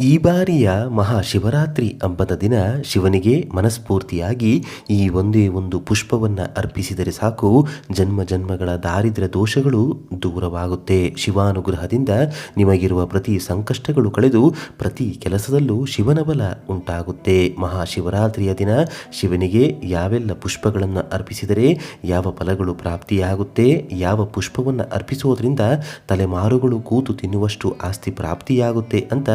ಈ ಬಾರಿಯ ಮಹಾಶಿವರಾತ್ರಿ ಹಬ್ಬದ ದಿನ ಶಿವನಿಗೆ ಮನಸ್ಫೂರ್ತಿಯಾಗಿ ಈ ಒಂದೇ ಒಂದು ಪುಷ್ಪವನ್ನು ಅರ್ಪಿಸಿದರೆ ಸಾಕು. ಜನ್ಮ ಜನ್ಮಗಳ ದಾರಿದ್ರ್ಯ ದೋಷಗಳು ದೂರವಾಗುತ್ತೆ. ಶಿವಾನುಗ್ರಹದಿಂದ ನಿಮಗಿರುವ ಪ್ರತಿ ಸಂಕಷ್ಟಗಳು ಕಳೆದು ಪ್ರತಿ ಕೆಲಸದಲ್ಲೂ ಶಿವನ ಬಲ ಉಂಟಾಗುತ್ತೆ. ಮಹಾಶಿವರಾತ್ರಿಯ ದಿನ ಶಿವನಿಗೆ ಯಾವೆಲ್ಲ ಪುಷ್ಪಗಳನ್ನು ಅರ್ಪಿಸಿದರೆ ಯಾವ ಫಲಗಳು ಪ್ರಾಪ್ತಿಯಾಗುತ್ತೆ, ಯಾವ ಪುಷ್ಪವನ್ನು ಅರ್ಪಿಸುವುದರಿಂದ ತಲೆಮಾರುಗಳು ಕೂತು ತಿನ್ನುವಷ್ಟು ಆಸ್ತಿ ಪ್ರಾಪ್ತಿಯಾಗುತ್ತೆ ಅಂತ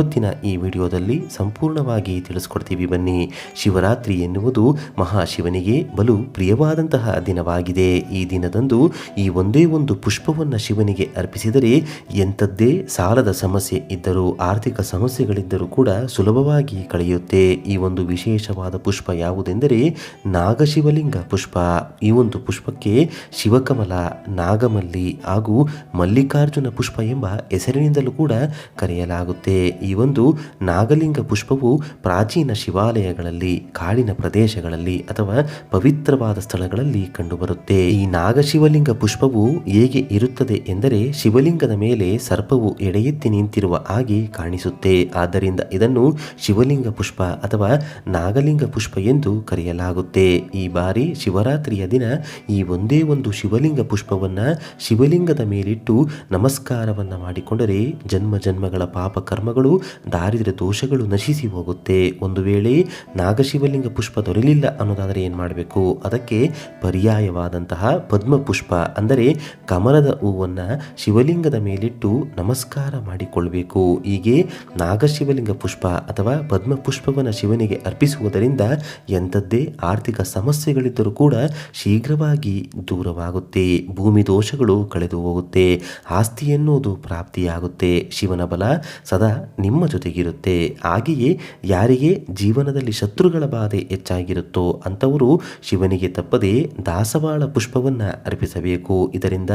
ಇವತ್ತಿನ ಈ ವಿಡಿಯೋದಲ್ಲಿ ಸಂಪೂರ್ಣವಾಗಿ ತಿಳಿಸ್ಕೊಡ್ತೀವಿ ಬನ್ನಿ. ಶಿವರಾತ್ರಿ ಎನ್ನುವುದು ಮಹಾಶಿವನಿಗೆ ಬಲು ಪ್ರಿಯವಾದಂತಹ ದಿನವಾಗಿದೆ. ಈ ದಿನದಂದು ಈ ಒಂದೇ ಒಂದು ಪುಷ್ಪವನ್ನು ಶಿವನಿಗೆ ಅರ್ಪಿಸಿದರೆ ಎಂಥದ್ದೇ ಸಾಲದ ಸಮಸ್ಯೆ ಇದ್ದರೂ, ಆರ್ಥಿಕ ಸಮಸ್ಯೆಗಳಿದ್ದರೂ ಕೂಡ ಸುಲಭವಾಗಿ ಕಳೆಯುತ್ತೆ. ಈ ಒಂದು ವಿಶೇಷವಾದ ಪುಷ್ಪ ಯಾವುದೆಂದರೆ ನಾಗಶಿವಲಿಂಗ ಪುಷ್ಪ. ಈ ಒಂದು ಪುಷ್ಪಕ್ಕೆ ಶಿವಕಮಲ, ನಾಗಮಲ್ಲಿ ಹಾಗೂ ಮಲ್ಲಿಕಾರ್ಜುನ ಪುಷ್ಪ ಎಂಬ ಹೆಸರಿನಿಂದಲೂ ಕೂಡ ಕರೆಯಲಾಗುತ್ತೆ. ಒಂದು ನಾಗಲಿಂಗ ಪುಷ್ಪವು ಪ್ರಾಚೀನ ಶಿವಾಲಯಗಳಲ್ಲಿ, ಕಾಡಿನ ಪ್ರದೇಶಗಳಲ್ಲಿ ಅಥವಾ ಪವಿತ್ರವಾದ ಸ್ಥಳಗಳಲ್ಲಿ ಕಂಡುಬರುತ್ತೆ. ಈ ನಾಗಶಿವಲಿಂಗ ಪುಷ್ಪವು ಹೇಗೆ ಇರುತ್ತದೆ ಎಂದರೆ ಶಿವಲಿಂಗದ ಮೇಲೆ ಸರ್ಪವು ಎಡೆಯೆತ್ತಿ ನಿಂತಿರುವ ಹಾಗೆ ಕಾಣಿಸುತ್ತೆ. ಆದ್ದರಿಂದ ಇದನ್ನು ಶಿವಲಿಂಗ ಪುಷ್ಪ ಅಥವಾ ನಾಗಲಿಂಗ ಪುಷ್ಪ ಎಂದು ಕರೆಯಲಾಗುತ್ತೆ. ಈ ಬಾರಿ ಶಿವರಾತ್ರಿಯ ದಿನ ಈ ಒಂದೇ ಒಂದು ಶಿವಲಿಂಗ ಪುಷ್ಪವನ್ನ ಶಿವಲಿಂಗದ ಮೇಲಿಟ್ಟು ನಮಸ್ಕಾರವನ್ನ ಮಾಡಿಕೊಂಡರೆ ಜನ್ಮ ಜನ್ಮಗಳ ಪಾಪ ಕರ್ಮಗಳು ದಾರಿದ್ರ್ಯ ದೋಷಗಳು ನಶಿಸಿ ಹೋಗುತ್ತೆ. ಒಂದು ವೇಳೆ ನಾಗಶಿವಲಿಂಗ ಪುಷ್ಪ ದೊರೆಯಲಿಲ್ಲ ಅನ್ನೋದಾದರೆ ಏನು ಮಾಡಬೇಕು? ಅದಕ್ಕೆ ಪರ್ಯಾಯವಾದಂತಹ ಪದ್ಮ ಪುಷ್ಪ ಅಂದರೆ ಕಮಲದ ಹೂವನ್ನು ಶಿವಲಿಂಗದ ಮೇಲಿಟ್ಟು ನಮಸ್ಕಾರ ಮಾಡಿಕೊಳ್ಬೇಕು. ಹೀಗೆ ನಾಗಶಿವಲಿಂಗ ಪುಷ್ಪ ಅಥವಾ ಪದ್ಮ ಪುಷ್ಪವನ್ನು ಶಿವನಿಗೆ ಅರ್ಪಿಸುವುದರಿಂದ ಎಂಥದ್ದೇ ಆರ್ಥಿಕ ಸಮಸ್ಯೆಗಳಿದ್ದರೂ ಕೂಡ ಶೀಘ್ರವಾಗಿ ದೂರವಾಗುತ್ತೆ. ಭೂಮಿ ದೋಷಗಳು ಕಳೆದು ಹೋಗುತ್ತೆ. ಆಸ್ತಿ ಎನ್ನುವುದು ಪ್ರಾಪ್ತಿಯಾಗುತ್ತೆ. ಶಿವನ ಬಲ ಸದಾ ನಿಮ್ಮ ಜೊತೆಗಿರುತ್ತೆ. ಹಾಗೆಯೇ ಯಾರಿಗೆ ಜೀವನದಲ್ಲಿ ಶತ್ರುಗಳ ಬಾಧೆ ಹೆಚ್ಚಾಗಿರುತ್ತೋ ಅಂಥವರು ಶಿವನಿಗೆ ತಪ್ಪದೆ ದಾಸವಾಳ ಪುಷ್ಪವನ್ನು ಅರ್ಪಿಸಬೇಕು. ಇದರಿಂದ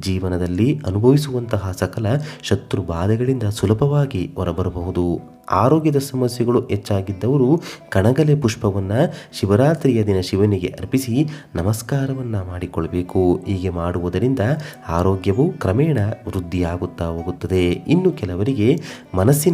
ಜೀವನದಲ್ಲಿ ಅನುಭವಿಸುವಂತಹ ಸಕಲ ಶತ್ರು ಬಾಧೆಗಳಿಂದ ಸುಲಭವಾಗಿ ಹೊರಬರಬಹುದು. ಆರೋಗ್ಯದ ಸಮಸ್ಯೆಗಳು ಹೆಚ್ಚಾಗಿದ್ದವರು ಕಣಗಲೆ ಪುಷ್ಪವನ್ನು ಶಿವರಾತ್ರಿಯ ದಿನ ಶಿವನಿಗೆ ಅರ್ಪಿಸಿ ನಮಸ್ಕಾರವನ್ನು ಮಾಡಿಕೊಳ್ಳಬೇಕು ಹೀಗೆ ಮಾಡುವುದರಿಂದ ಆರೋಗ್ಯವು ಕ್ರಮೇಣ ವೃದ್ಧಿಯಾಗುತ್ತಾ ಹೋಗುತ್ತದೆ. ಇನ್ನು ಕೆಲವರಿಗೆ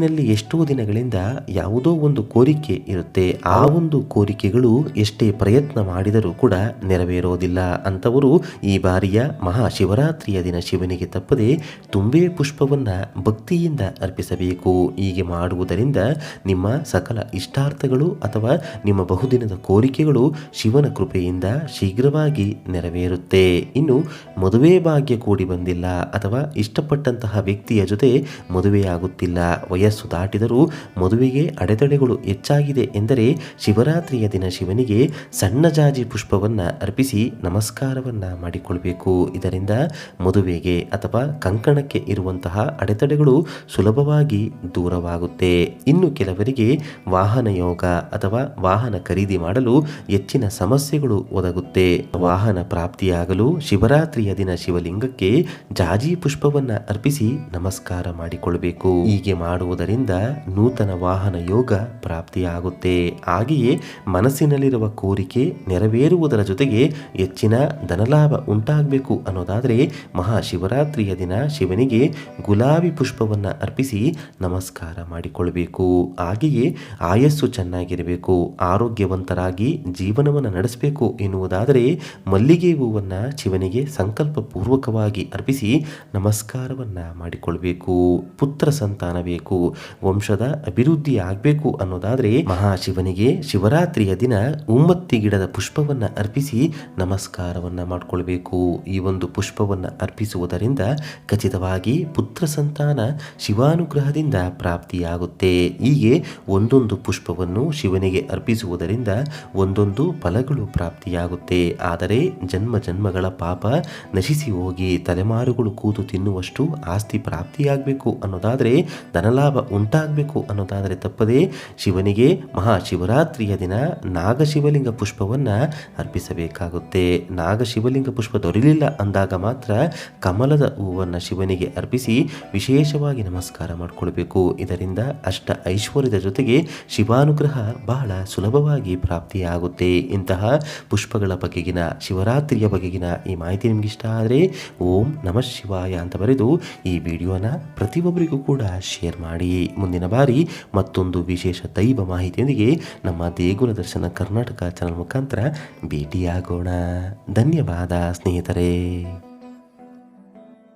ಮನಸ್ಸಿನಲ್ಲಿ ಎಷ್ಟೋ ದಿನಗಳಿಂದ ಯಾವುದೋ ಒಂದು ಕೋರಿಕೆ ಇರುತ್ತೆ. ಆ ಒಂದು ಕೋರಿಕೆಗಳು ಎಷ್ಟೇ ಪ್ರಯತ್ನ ಮಾಡಿದರೂ ಕೂಡ ನೆರವೇರೋದಿಲ್ಲ ಅಂತವರು ಈ ಬಾರಿಯ ಮಹಾಶಿವರಾತ್ರಿಯ ದಿನ ಶಿವನಿಗೆ ತಪ್ಪದೆ ತುಂಬೆ ಪುಷ್ಪವನ್ನು ಭಕ್ತಿಯಿಂದ ಅರ್ಪಿಸಬೇಕು. ಹೀಗೆ ಮಾಡುವುದರಿಂದ ನಿಮ್ಮ ಸಕಲ ಇಷ್ಟಾರ್ಥಗಳು ಅಥವಾ ನಿಮ್ಮ ಬಹುದಿನದ ಕೋರಿಕೆಗಳು ಶಿವನ ಕೃಪೆಯಿಂದ ಶೀಘ್ರವಾಗಿ ನೆರವೇರುತ್ತೆ. ಇನ್ನು ಮದುವೆ ಭಾಗ್ಯ ಕೂಡಿ ಬಂದಿಲ್ಲ ಅಥವಾ ಇಷ್ಟಪಟ್ಟಂತಹ ವ್ಯಕ್ತಿಯ ಜೊತೆ ಮದುವೆಯಾಗುತ್ತಿಲ್ಲ. ವಯಸ್ಸು ದಾಟಿದರೂ ಮದುವೆಗೆ ಅಡೆತಡೆಗಳು ಹೆಚ್ಚಾಗಿದೆ ಎಂದರೆ ಶಿವರಾತ್ರಿಯ ದಿನ ಶಿವನಿಗೆ ಸಣ್ಣ ಜಾಜಿ ಪುಷ್ಪವನ್ನು ಅರ್ಪಿಸಿ ನಮಸ್ಕಾರವನ್ನು ಮಾಡಿಕೊಳ್ಳಬೇಕು ಇದರಿಂದ ಮದುವೆಗೆ ಅಥವಾ ಕಂಕಣಕ್ಕೆ ಇರುವಂತಹ ಅಡೆತಡೆಗಳು ಸುಲಭವಾಗಿ ದೂರವಾಗುತ್ತೆ. ಇನ್ನು ಕೆಲವರಿಗೆ ವಾಹನ ಯೋಗ ಅಥವಾ ವಾಹನ ಖರೀದಿ ಮಾಡಲು ಹೆಚ್ಚಿನ ಸಮಸ್ಯೆಗಳು ಒದಗುತ್ತೆ. ವಾಹನ ಪ್ರಾಪ್ತಿಯಾಗಲು ಶಿವರಾತ್ರಿಯ ದಿನ ಶಿವಲಿಂಗಕ್ಕೆ ಜಾಜಿ ಪುಷ್ಪವನ್ನು ಅರ್ಪಿಸಿ ನಮಸ್ಕಾರ ಮಾಡಿಕೊಳ್ಳಬೇಕು ಹೀಗೆ ಮಾಡುವುದರಿಂದ ನೂತನ ವಾಹನ ಯೋಗ ಪ್ರಾಪ್ತಿಯಾಗುತ್ತೆ. ಹಾಗೆಯೇ ಮನಸ್ಸಿನಲ್ಲಿರುವ ಕೋರಿಕೆ ನೆರವೇರುವುದರ ಜೊತೆಗೆ ಹೆಚ್ಚಿನ ಧನಲಾಭ ಉಂಟಾಗಬೇಕು ಅನ್ನೋದಾದರೆ ಮಹಾಶಿವರಾತ್ರಿಯ ದಿನ ಶಿವನಿಗೆ ಗುಲಾಬಿ ಪುಷ್ಪವನ್ನು ಅರ್ಪಿಸಿ ನಮಸ್ಕಾರ ಮಾಡಿಕೊಳ್ಬೇಕು. ಹಾಗೆಯೇ ಆಯಸ್ಸು ಚೆನ್ನಾಗಿರಬೇಕು, ಆರೋಗ್ಯವಂತರಾಗಿ ಜೀವನವನ್ನು ನಡೆಸಬೇಕು ಎನ್ನುವುದಾದರೆ ಮಲ್ಲಿಗೆ ಹೂವನ್ನು ಶಿವನಿಗೆ ಸಂಕಲ್ಪ ಪೂರ್ವಕವಾಗಿ ಅರ್ಪಿಸಿ ನಮಸ್ಕಾರವನ್ನು ಮಾಡಿಕೊಳ್ಬೇಕು. ಪುತ್ರ ಸಂತಾನ ಬೇಕು ವಂಶದ ಅಭಿವೃದ್ಧಿ ಆಗಬೇಕು ಅನ್ನೋದಾದ್ರೆ ಮಹಾಶಿವನಿಗೆ ಶಿವರಾತ್ರಿಯ ದಿನ ಉಮ್ಮತ್ತಿ ಗಿಡದ ಪುಷ್ಪವನ್ನ ಅರ್ಪಿಸಿ ನಮಸ್ಕಾರವನ್ನ ಮಾಡಿಕೊಳ್ಬೇಕು. ಈ ಒಂದು ಪುಷ್ಪವನ್ನ ಅರ್ಪಿಸುವುದರಿಂದ ಖಚಿತವಾಗಿ ಪುತ್ರ ಸಂತಾನ ಶಿವಾನುಗ್ರಹದಿಂದ ಪ್ರಾಪ್ತಿಯಾಗುತ್ತೆ. ಹೀಗೆ ಒಂದೊಂದು ಪುಷ್ಪವನ್ನು ಶಿವನಿಗೆ ಅರ್ಪಿಸುವುದರಿಂದ ಒಂದೊಂದು ಫಲಗಳು ಪ್ರಾಪ್ತಿಯಾಗುತ್ತೆ. ಆದರೆ ಜನ್ಮ ಜನ್ಮಗಳ ಪಾಪ ನಶಿಸಿ ಹೋಗಿ ತಲೆಮಾರುಗಳು ಕೂತು ತಿನ್ನುವಷ್ಟು ಆಸ್ತಿ ಪ್ರಾಪ್ತಿಯಾಗಬೇಕು ಅನ್ನೋದಾದರೆ ಧನಲಾಭ ಉಂಟಾಗಬೇಕು ಅನ್ನೋದಾದರೆ ತಪ್ಪದೆ ಶಿವನಿಗೆ ಮಹಾಶಿವರಾತ್ರಿಯ ದಿನ ನಾಗಶಿವಲಿಂಗ ಪುಷ್ಪವನ್ನು ಅರ್ಪಿಸಬೇಕಾಗುತ್ತೆ. ನಾಗಶಿವಲಿಂಗ ಪುಷ್ಪ ದೊರೆಯಲಿಲ್ಲ ಅಂದಾಗ ಮಾತ್ರ ಕಮಲದ ಹೂವನ್ನು ಶಿವನಿಗೆ ಅರ್ಪಿಸಿ ವಿಶೇಷವಾಗಿ ನಮಸ್ಕಾರ ಮಾಡಿಕೊಳ್ಬೇಕು. ಇದರಿಂದ ಅಷ್ಟ ಐಶ್ವರ್ಯದ ಜೊತೆಗೆ ಶಿವಾನುಗ್ರಹ ಬಹಳ ಸುಲಭವಾಗಿ ಪ್ರಾಪ್ತಿಯಾಗುತ್ತೆ. ಇಂತಹ ಪುಷ್ಪಗಳ ಬಗೆಗಿನ, ಶಿವರಾತ್ರಿಯ ಬಗೆಗಿನ ಈ ಮಾಹಿತಿ ನಿಮ್ಗೆ ಇಷ್ಟ ಆದರೆ ಓಂ ನಮಃ ಶಿವಾಯ ಅಂತ ಬರೆದು ಈ ವಿಡಿಯೋನ ಪ್ರತಿಯೊಬ್ಬರಿಗೂ ಕೂಡ ಶೇರ್ ಮಾಡಿ. ಮಾಡಿ. ಮುಂದಿನ ಬಾರಿ ಮತ್ತೊಂದು ವಿಶೇಷ ದೈವ ಮಾಹಿತಿಯೊಂದಿಗೆ ನಮ್ಮ ದೇಗುಲ ದರ್ಶನ ಕರ್ನಾಟಕ ಚಾನಲ್ ಮುಖಾಂತರ ಭೇಟಿಯಾಗೋಣ. ಧನ್ಯವಾದ ಸ್ನೇಹಿತರೆ.